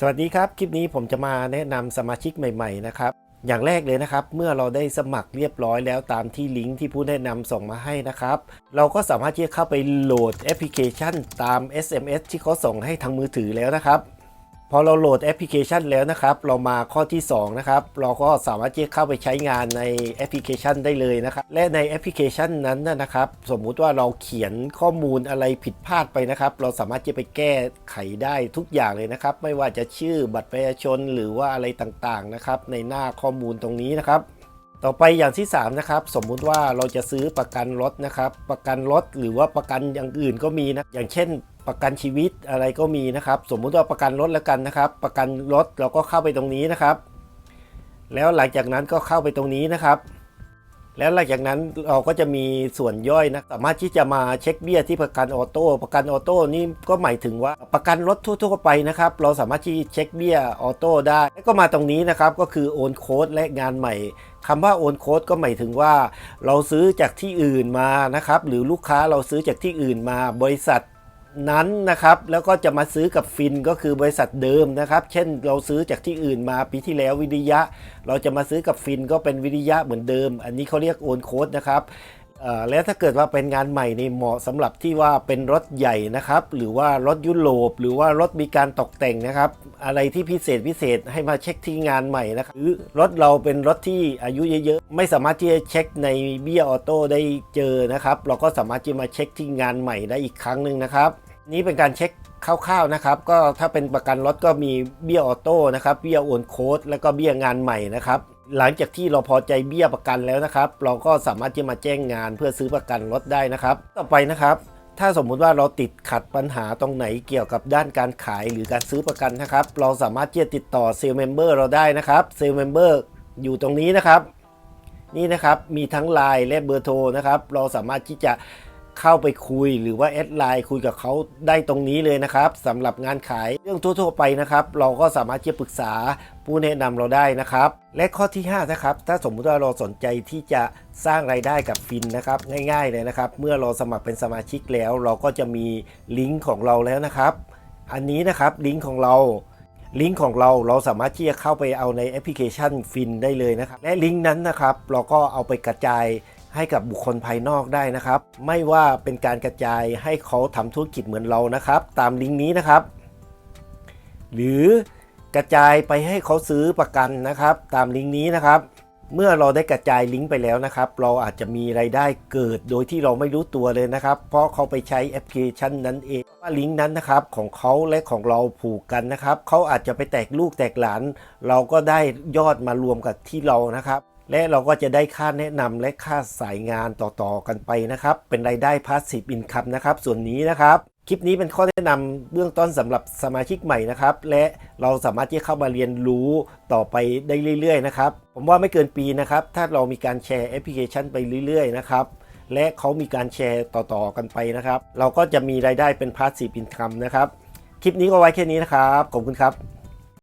สวัสดีครับ คลิปนี้ผมจะมาแนะนำสมาชิกใหม่ๆนะครับ อย่างแรกเลยนะครับ เมื่อเราได้สมัครเรียบร้อยแล้วตามที่ลิงก์ที่ผู้แนะนำส่งมาให้นะครับ เราก็สามารถที่จะเข้าไปโหลดแอปพลิเคชันตาม SMS ที่เขาส่งให้ทางมือถือแล้วนะครับ พอเราโหลดแอปพลิเคชันแล้วนะครับ เรามาข้อที่ 2 นะครับ เราก็สามารถที่จะเข้าไปใช้งานในแอปพลิเคชันได้เลยนะครับ และในแอปพลิเคชันนั้นนะครับ สมมุติว่าเราเขียนข้อมูลอะไรผิดพลาดไปนะครับ เราสามารถที่จะไปแก้ไขได้ทุกอย่างเลยนะครับ ไม่ว่าจะชื่อบัตรประชาชนหรือว่าอะไรต่างๆนะครับ ในหน้าข้อมูลตรงนี้นะครับ ต่อไปอย่างที่ 3 นะครับ สมมุติว่าเราจะซื้อประกันรถนะครับ ประกันรถหรือว่าประกันอย่างอื่นก็มีนะอย่างเช่น ประกันชีวิตอะไรก็มีนะครับ สมมุติว่าประกันรถแล้วกันนะครับ ประกันรถเราก็เข้าไปตรงนี้นะครับ แล้วหลังจากนั้นก็เข้าไปตรงนี้นะครับ แล้วหลังจากนั้นเราก็จะมีส่วนย่อยนะสามารถที่จะมาเช็คเบี้ยที่ประกันออโต้ประกันออโต้นี่ก็หมายถึงว่าประกันรถทั่วๆไปนะครับเราสามารถที่เช็คเบี้ยออโต้ได้แล้วก็มาตรงนี้นะครับก็คือโอนโค้ดและงานใหม่คำว่าโอนโค้ดก็หมายถึงว่า เราซื้อจากที่อื่นมานะครับหรือลูกค้าเราซื้อจากที่อื่นมาบริษัท นั้นนะครับ แล้วก็จะมาซื้อกับฟินก็คือบริษัทเดิมนะครับ เช่นเราซื้อจากที่อื่นมาปีที่แล้ววิริยะ เราจะมาซื้อกับฟินก็เป็นวิริยะเหมือนเดิม อันนี้เขาเรียกโอนโค้ดนะครับแล้วถ้าเกิดว่าเป็นงานใหม่ในเหมาะสำหรับที่ว่าเป็นรถใหญ่นะครับ หรือว่ารถยุโรปหรือว่ารถมีการตกแต่งนะครับ อะไรที่พิเศษพิเศษให้มาเช็คที่งานใหม่นะครับหรือรถเราเป็นรถที่อายุเยอะๆ ไม่สามารถที่จะเช็คในเบี้ยออโต้ได้เจอนะครับ เราก็สามารถที่มาเช็คที่งานใหม่ได้อีกครั้งหนึ่งนะครับ นี่เป็นการเช็คคร่าวๆนะครับก็ถ้าเป็นประกันรถก็มีเบี้ยออโต้นะครับเบี้ยโอนโค้ดแล้วก็เบี้ยงานใหม่นะครับหลังจากที่เราพอใจเบี้ยประกันแล้วนะครับ เราก็สามารถที่มาแจ้งงานเพื่อซื้อประกันรถได้นะครับ ต่อไปนะครับ ถ้าสมมุติว่าเราติดขัดปัญหาตรงไหนเกี่ยวกับด้านการขายหรือการซื้อประกันนะครับ เราสามารถที่จะติดต่อเซลล์เมมเบอร์เราได้นะครับเซลล์เมมเบอร์อยู่ตรงนี้นะครับ นี่นะครับมีทั้งไลน์และเบอร์โทรนะครับ เราสามารถที่จะ เข้าไปคุยหรือว่าแอดไลน์คุยกับเขาได้ตรงนี้เลยนะครับสำหรับงานขายเรื่องทั่วๆไปนะครับ เราก็สามารถที่จะปรึกษาผู้แนะนำเราได้นะครับ และข้อที่5นะครับถ้าสมมุติว่าเราสนใจที่จะสร้างรายได้กับฟินนะครับง่ายๆเลยนะครับ เมื่อเราสมัครเป็นสมาชิกแล้ว เราก็จะมีลิงก์ของเราแล้วนะครับ อันนี้นะครับลิงก์ของเราลิงก์ของเราเราสามารถที่จะเข้าไปเอาในแอปพลิเคชันฟินได้เลยนะครับ และลิงก์นั้นนะครับ เราก็เอาไปกระจาย ให้กับบุคคลภายนอกได้นะครับ ไม่ว่าเป็นการกระจายให้เขาทำธุรกิจเหมือนเรานะครับ ตามลิงก์นี้นะครับ หรือกระจายไปให้เขาซื้อประกันนะครับ ตามลิงก์นี้นะครับ เมื่อเราได้กระจายลิงก์ไปแล้วนะครับ เราอาจจะมีรายได้เกิดโดยที่เราไม่รู้ตัวเลยนะครับ เพราะเขาไปใช้แอปพลิเคชันนั้นเองว่าลิงก์นั้นนะครับของเขาและของเราผูกกันนะครับเขาอาจจะไปแตกลูกแตกหลาน เราก็ได้ยอดมารวมกับที่เรานะครับ และเราก็จะได้ค่าแนะนำและค่าสายงานต่อๆกันไปนะครับ เป็นรายได้พาสซีฟอินคัมนะครับ ส่วนนี้นะครับคลิปนี้เป็นข้อแนะนำเบื้องต้นสำหรับสมาชิกใหม่นะครับ และเราสามารถที่จะเข้ามาเรียนรู้ต่อไปได้เรื่อย ๆ นะครับ ผมว่าไม่เกินปีนะครับ ถ้าเรามีการแชร์แอปพลิเคชันไปเรื่อย ๆ นะครับ และเขามีการแชร์ต่อๆกันไปนะครับ เราก็จะมีรายได้เป็นพาสซีฟอินคัมนะครับ คลิปนี้ก็ไว้แค่นี้นะครับ ขอบคุณครับ